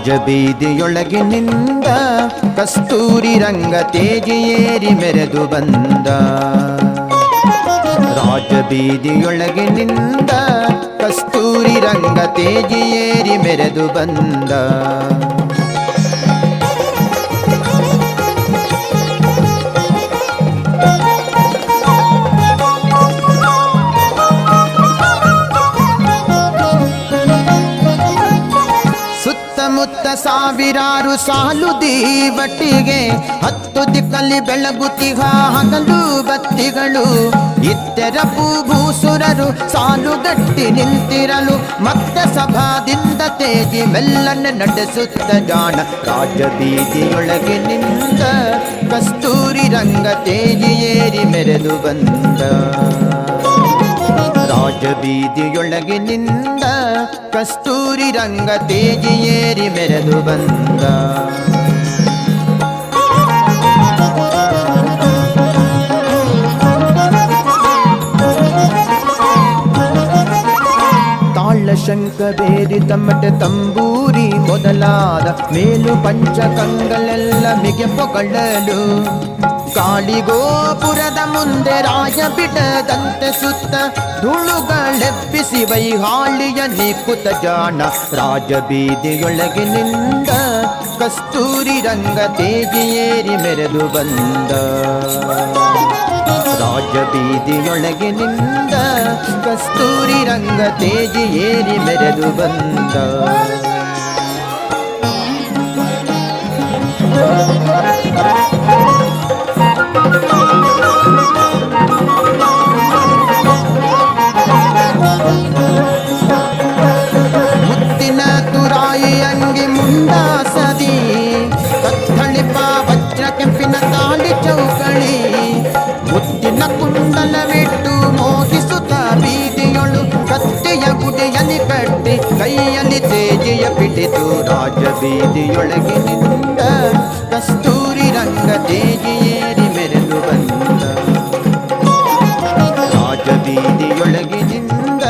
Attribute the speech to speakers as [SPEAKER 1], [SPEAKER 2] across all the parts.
[SPEAKER 1] ರಾಜಬೀದಿಯೊಳಗಿನಿಂದ ಕಸ್ತೂರಿ ರಂಗ ತೇಜಿಯೇರಿ ಮೆರೆದು ಬಂದ. ರಾಜಬೀದಿಯೊಳಗಿನಿಂದ ಕಸ್ತೂರಿ ರಂಗ ತೇಜಿಯೇರಿ ಮೆರೆದು ಬಂದ. ಸಾವಿರಾರು ಸಾಲು ದೀವಟ್ಟಿಗೆ, ಹತ್ತು ದಿಕ್ಕಲ್ಲಿ ಬೆಳಗುತ್ತಿಹ ಹಗಲು ಬತ್ತಿಗಳು. ಇತ್ತೆರಪು ಭೂಸುರರು ಸಾಲುಗಟ್ಟಿ ನಿಂತಿರಲು ಮತ್ತೆ ಸಭಾದಿಂದ ತೇಜಿ ಮೆಲ್ಲನೆ ನಡೆಸುತ್ತ ಜಾಣ. ರಾಜಬೀದಿಯೊಳಗೆ ನಿಂತ ಕಸ್ತೂರಿ ರಂಗ ತೇಜಿ ಏರಿ ಮೆರೆದು ಬಂದ. ರಾಜಬೀದಿಯೊಳಗಿನಿಂದ ಕಸ್ತೂರಿ ರಂಗ ತೇಜಿಯೇರಿ ಮೆರೆದು ಬಂದ ತಾಳ ಶಂಕ ಬೇರಿ ತಮ್ಮಟೆ ತಂಬೂರಿ ಮೊದಲಾದ ಮೇಲು ಪಂಚಕಂಗಳೆಲ್ಲ ಮಿಗೆ ಪೊಗಳಲು. ಕಾಳಿಗೋಪುರದ ಮುಂದೆ ರಾಯ ಬಿಡದಂತೆ ಸುತ್ತ ಧೂಳುಗಳೆಬ್ಬಿಸಿ ವೈಹಾಳಿಯ ನಿಕುತ ಜಾಣ. ರಾಜಬೀದಿಯೊಳಗಿನಿಂದ ಕಸ್ತೂರಿ ರಂಗ ತೇಜಿಯೇರಿ ಮೆರೆದು ಬಂದ. ರಾಜಬೀದಿಯೊಳಗಿನಿಂದ ಕಸ್ತೂರಿ ರಂಗ ತೇಜಿ ಏರಿ ಮೆರೆದು ಬಂದ. ಕಟ್ಟಿ ಕೈಯಲ್ಲಿ ತೇಜಿಯ ಪಿಟಿತು ರಾಜ ಬೀದಿಯೊಳಗಿನಿಂದ ಕಸ್ತೂರಿ ರಂಗ ತೇಜಿಯೇರಿ ಮೆರೆದು ಬಂದ. ರಾಜಬೀದಿಯೊಳಗಿನಿಂದ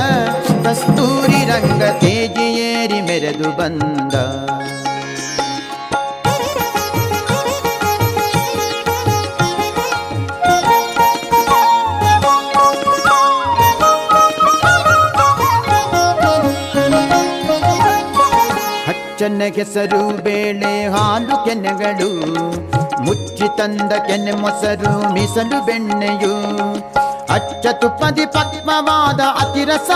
[SPEAKER 1] ಕಸ್ತೂರಿ ರಂಗ ತೇಜಿಯೇರಿ ಮೆರೆದು ಬಂದ. ಹಚ್ಚನ ಕೆಸರು ಬೇಳೆ, ಹಾಲು ಕೆನೆಗಳು, ಮುಚ್ಚಿ ತಂದ ಕೆನೆ ಮೊಸರು, ಮೀಸಲು ಬೆಣ್ಣೆಯು, ಅಚ್ಚ ತುಪ್ಪದಿ ಪದ್ಮವಾದ ಅತಿರಸ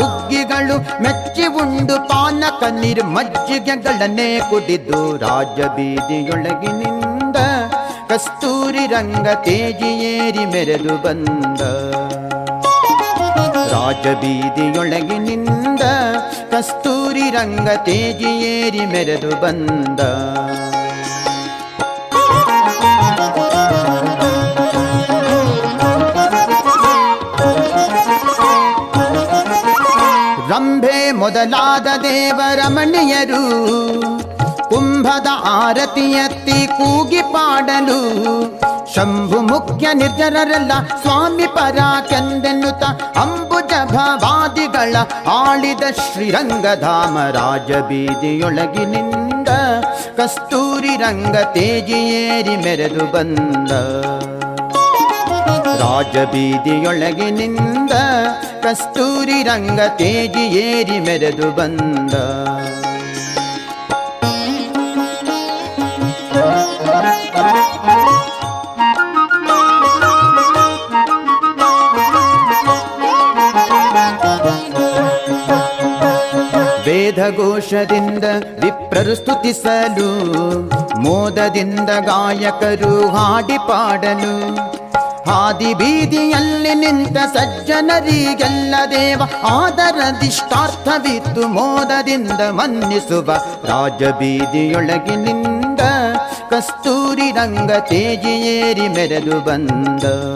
[SPEAKER 1] ಹುಗ್ಗಿಗಳು, ಮೆಚ್ಚಿ ಉಂಡು ಪಾನಕ ನೀರು ಮಜ್ಜಿಗೆಗಳನ್ನೇ ಕುಡಿದು ರಾಜಬೀದಿಯೊಳಗಿನಿಂದ ಕಸ್ತೂರಿ ರಂಗ ತೇಜಿಯೇರಿ ಮೆರೆದು ಬಂದ. ರಾಜಬೀದಿಯೊಳಗಿನಿಂದ ಕಸ್ತೂರಿ ರಂಗ ತೇಜಿಯೇರಿ ಮೆರೆದು ಬಂದ. ರಂಭೆ ಮೊದಲಾದ ದೇವರಮಣಿಯರು ಕುಂಭದ ಆರತಿಯತ್ತಿ ಕೂಗಿ ಪಾಡಲು. ಶಂಭು ಮುಖ್ಯ ನಿರ್ಜರರೆಲ್ಲ ಸ್ವಾಮಿ ಪರ ಕೆಂದೆನ್ನುತ್ತ ಅಂಬುಜ ಭವಾದಿಗಳ ಆಳಿದ ಶ್ರೀರಂಗಧಾಮ ರಾಜಬೀದಿಯೊಳಗಿನಿಂದ ಕಸ್ತೂರಿ ರಂಗ ತೇಜಿಯೇರಿ ಮೆರೆದು ಬಂದ. ರಾಜಬೀದಿಯೊಳಗಿನಿಂದ ಕಸ್ತೂರಿ ರಂಗ ತೇಜಿಯೇರಿ ಮೆರೆದು ಬಂದ. ವೇದಘೋಷದಿಂದ ವಿಪ್ರರು ಸ್ತುತಿಸಲು, ಮೋದದಿಂದ ಗಾಯಕರು ಹಾಡಿ ಪಾಡಲು. ಹಾದಿ ಬೀದಿಯಲ್ಲಿ ನಿಂತ ಸಜ್ಜನರಿಗೆಲ್ಲ ದೇವ ಆದರದಿಷ್ಟಾರ್ಥವಿತ್ತು ಮೋದದಿಂದ ಮನ್ನಿಸುವ ರಾಜಬೀದಿಯೊಳಗಿನಿಂದ ಕಸ್ತೂರಿ ರಂಗ ತೇಜಿಯೇರಿ ಮೆರೆದು ಬಂದ.